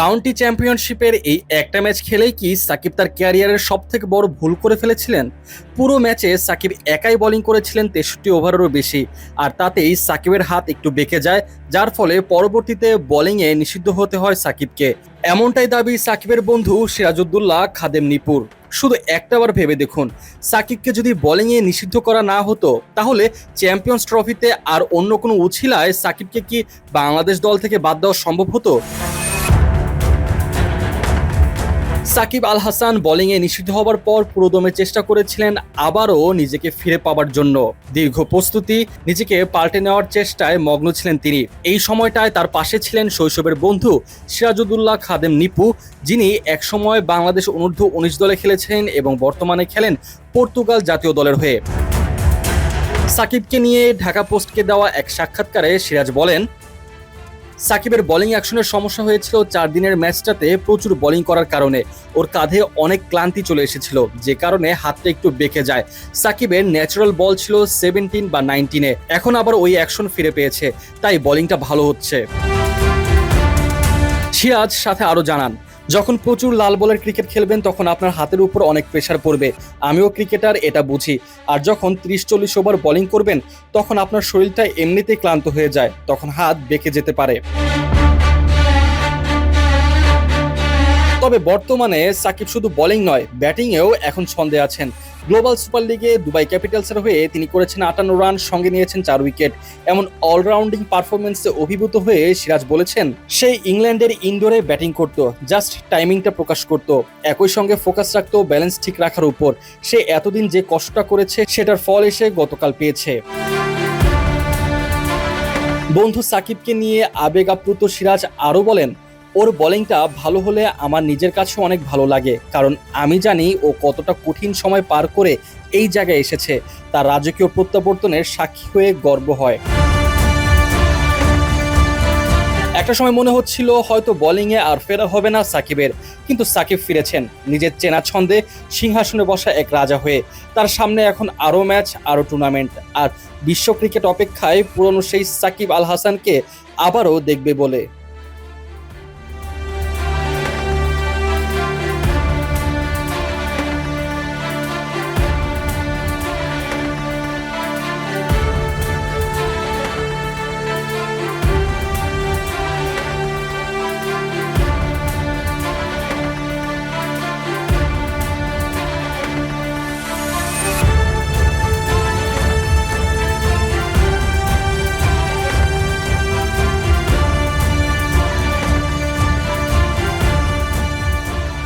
County চ্যাম্পিয়নশিপের এই একটা ম্যাচ খেলেই কি সাকিব তার ক্যারিয়ারের সব থেকে বড় ভুল করে ফেলেছিলেন? পুরো ম্যাচে সাকিব একাই বোলিং করেছিলেন তেষট্টি ওভারেরও বেশি, আর তাতেই সাকিবের হাত একটু বেঁকে যায়, যার ফলে পরবর্তীতে বোলিংয়ে নিষিদ্ধ হতে হয় সাকিবকে। এমনটাই দাবি সাকিবের বন্ধু সিরাজউদ্দৌল্লাহ খাদেম নিপুর। শুধু একটাবার ভেবে দেখুন, সাকিবকে যদি বোলিংয়ে নিষিদ্ধ করা না হতো, তাহলে চ্যাম্পিয়ন্স ট্রফিতে আর অন্য কোনো উছিলায় সাকিবকে কি বাংলাদেশ দল থেকে বাদ দেওয়া সম্ভব হতো? সাকিব আল হাসান বোলিংয়ে নিষিদ্ধ হবার পর পুরোদমে চেষ্টা করেছিলেন আবারও নিজেকে ফিরে পাবার জন্য। দীর্ঘ প্রস্তুতি, নিজেকে পাল্টে নেওয়ার চেষ্টায় মগ্ন ছিলেন তিনি। এই সময়টায় তার পাশে ছিলেন শৈশবের বন্ধু সিরাজুদ্দৌল্লাহ খাদেম নিপু, যিনি একসময় বাংলাদেশ অনূর্ধ্ব উনিশ দলে খেলেছেন এবং বর্তমানে খেলেন পর্তুগাল জাতীয় দলের হয়ে। সাকিবকে নিয়ে ঢাকা পোস্টকে দেওয়া এক সাক্ষাৎকারে সিরাজ বলেন সাকিবের বোলিং অ্যাকশনের সমস্যা হয়েছিল চার দিনের ম্যাচটাতে প্রচুর বোলিং করার কারণে। ওর কাঁধে অনেক ক্লান্তি চলে এসেছিল, যে কারণে হাতটা একটু বেঁকে যায়। সাকিবের ন্যাচারাল বল ছিল সেভেন্টিন বা নাইনটিনে এখন আবার ওই অ্যাকশন ফিরে পেয়েছে, তাই বোলিংটা ভালো হচ্ছে। সিরাজ সাথে আরও জানান যখন প্রচুর লাল বলের ক্রিকেট খেলবেন, তখন আপনার হাতের উপর অনেক প্রেশার পড়বে। আমিও ক্রিকেটার এটা বুঝি। আর যখন ত্রিশ চল্লিশ ওভার বোলিং করবেন, তখন আপনার শরীরটা এমনিতেই ক্লান্ত হয়ে যায়। তখন হাত বেঁকে যেতে পারে। তবে বর্তমানে সাকিব শুধু বোলিং নয় ব্যাটিংয়েও এখন ছন্দে আছেন। গ্লোবাল সুপার লিগে দুবাই ক্যাপিটালসের হয়ে তিনি করেছেন আটান্ন রান, সঙ্গে নিয়েছেন চার উইকেট এমন অলরাউন্ডিং পারফরমেন্সে অভিভূত হয়ে সিরাজ বলেছেন, সেই ইংল্যান্ডের ইনডোরে ব্যাটিং করত জাস্ট টাইমিংটা প্রকাশ করত। একই সঙ্গে ফোকাস রাখতো ব্যালেন্স ঠিক রাখার উপর। সে এতদিন যে কষ্টটা করেছে, সেটার ফল এসে গতকাল পেয়েছে। বন্ধু সাকিবকে নিয়ে আবেগ আপ্লুত সিরাজ আরও বলেন ওর বোলিংটা ভালো হলে আমার নিজের কাছেও অনেক ভালো লাগে, কারণ আমি জানি ও কতটা কঠিন সময় পার করে এই জায়গায় এসেছে, তার রাজকীয় প্রত্যাবর্তনের সাক্ষী হয়ে গর্ব হয়। একটা সময় মনে হচ্ছিল হয়তো বোলিংয়ে আর ফেরা হবে না সাকিবের, কিন্তু সাকিব ফিরেছেন, নিজের চেনা ছন্দে সিংহাসনে বসা এক রাজা হয়ে, তার সামনে এখন আরও ম্যাচ আরও টুর্নামেন্ট আর বিশ্ব ক্রিকেট অপেক্ষায় পুরনো সেই সাকিব আল হাসানকে আবারও দেখবে বলে।